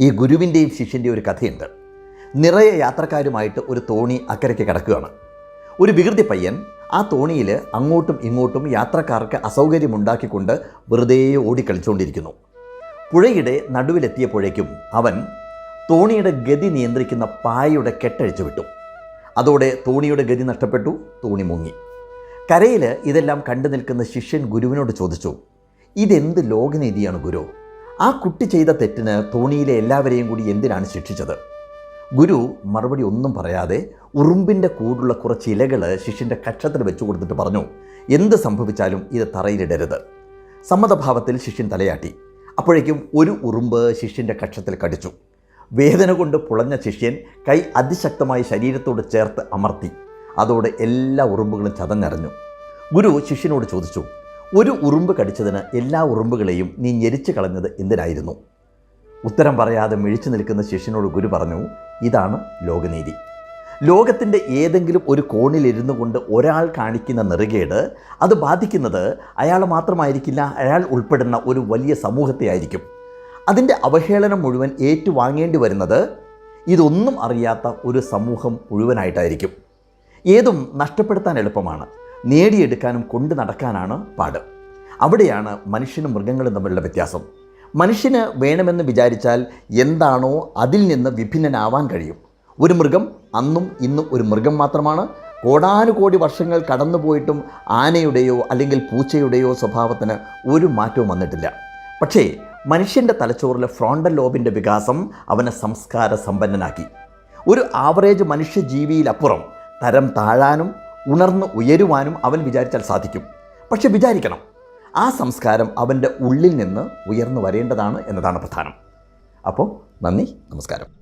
ഈ ഗുരുവിന്റെയും ശിഷ്യന്റെയും ഒരു കഥയുണ്ട്. നിറയെ യാത്രക്കാരുമായിട്ട് ഒരു തോണി അക്കരയ്ക്ക് കിടക്കുകയാണ്. ഒരു വികൃതി പയ്യൻ ആ തോണിയിൽ അങ്ങോട്ടും ഇങ്ങോട്ടും യാത്രക്കാർക്ക് അസൗകര്യമുണ്ടാക്കിക്കൊണ്ട് വെറുതെ ഓടിക്കളിച്ചുകൊണ്ടിരിക്കുന്നു പുഴയുടെ നടുവിലെത്തിയപ്പോഴേക്കും അവൻ തോണിയുടെ ഗതി നിയന്ത്രിക്കുന്ന പായയുടെ കെട്ടഴിച്ചു വിട്ടു. അതോടെ തോണിയുടെ ഗതി നഷ്ടപ്പെട്ടു തോണി മുങ്ങി. കരയിൽ ഇതെല്ലാം കണ്ടു നിൽക്കുന്ന ശിഷ്യൻ ഗുരുവിനോട് ചോദിച്ചു ഇതെന്ത് ലോകനീതിയാണ് ഗുരു? ആ കുട്ടി ചെയ്ത തെറ്റിന് തോണിയിലെ എല്ലാവരെയും കൂടി എന്തിനാണ് ശിക്ഷിച്ചത്? ഗുരു മറുപടി ഒന്നും പറയാതെ ഉറുമ്പിന്റെ കൂടുള്ള കുറച്ച് ഇലകൾ ശിഷ്യന്റെ കക്ഷത്തിൽ വെച്ചു കൊടുത്തിട്ട് പറഞ്ഞു എന്ത് സംഭവിച്ചാലും ഇത് തറയിലിടരുത്. സമ്മതഭാവത്തിൽ ശിഷ്യൻ തലയാട്ടി. അപ്പോഴേക്കും ഒരു ഉറുമ്പ് ശിഷ്യന്റെ കക്ഷത്തിൽ കടിച്ചു. വേദന കൊണ്ട് പുളഞ്ഞ ശിഷ്യൻ കൈ അതിശക്തമായി ശരീരത്തോട് ചേർത്ത് അമർത്തി. അതോടെ എല്ലാ ഉറുമ്പുകളും ചതഞ്ഞറിഞ്ഞു. ഗുരു ശിഷ്യനോട് ചോദിച്ചു ഒരു ഉറുമ്പ് കടിച്ചതിന് എല്ലാ ഉറുമ്പുകളെയും നീ ഞെരിച്ചു കളഞ്ഞത് എന്തിനായിരുന്നു? ഉത്തരം പറയാതെ മിഴിച്ചു നിൽക്കുന്ന ശിഷ്യനോട് ഗുരു പറഞ്ഞു ഇതാണ് ലോകനീതി. ലോകത്തിന്റെ ഏതെങ്കിലും ഒരു കോണിലിരുന്നു കൊണ്ട് ഒരാൾ കാണിക്കുന്ന നെറുകേട് അത് ബാധിക്കുന്നത് അയാൾ മാത്രമായിരിക്കില്ല അയാൾ ഉൾപ്പെടുന്ന ഒരു വലിയ സമൂഹത്തെ ആയിരിക്കും. അതിന്റെ അവഹേളനം മുഴുവൻ ഏറ്റുവാങ്ങേണ്ടി വരുന്നത് ഇതൊന്നും അറിയാത്ത ഒരു സമൂഹം മുഴുവനായിട്ടായിരിക്കും. ഏതും നഷ്ടപ്പെടുത്താൻ എളുപ്പമാണ്. നേടിയെടുക്കാനും കൊണ്ടു നടക്കാനാണ് പാട്. അവിടെയാണ് മനുഷ്യനും മൃഗങ്ങളും തമ്മിലുള്ള വ്യത്യാസം. മനുഷ്യന് വേണമെന്ന് വിചാരിച്ചാൽ എന്താണോ അതിൽ നിന്ന് വിഭിന്നനാവാൻ കഴിയും. ഒരു മൃഗം അന്നും ഇന്നും ഒരു മൃഗം മാത്രമാണ്. കോടാനുകോടി വർഷങ്ങൾ കടന്നുപോയിട്ടും ആനയുടെയോ അല്ലെങ്കിൽ പൂച്ചയുടെയോ സ്വഭാവത്തിന് ഒരു മാറ്റവും വന്നിട്ടില്ല. പക്ഷേ മനുഷ്യന്റെ തലച്ചോറിലെ ഫ്രോണ്ടൽ ലോബിന്റെ വികാസം അവനെ സംസ്കാര സമ്പന്നനാക്കി ഒരു ആവറേജ് മനുഷ്യജീവിയിലപ്പുറം തരം താഴാനും ഉണർന്ന് ഉയരുവാനും അവൻ വിചാരിച്ചാൽ സാധിക്കും. പക്ഷെ വിചാരിക്കണം. ആ സംസ്കാരം അവന്റെ ഉള്ളിൽ നിന്ന് ഉയർന്നു വരേണ്ടതാണ് എന്നതാണ് പ്രധാനം. അപ്പോൾ നന്ദി നമസ്കാരം.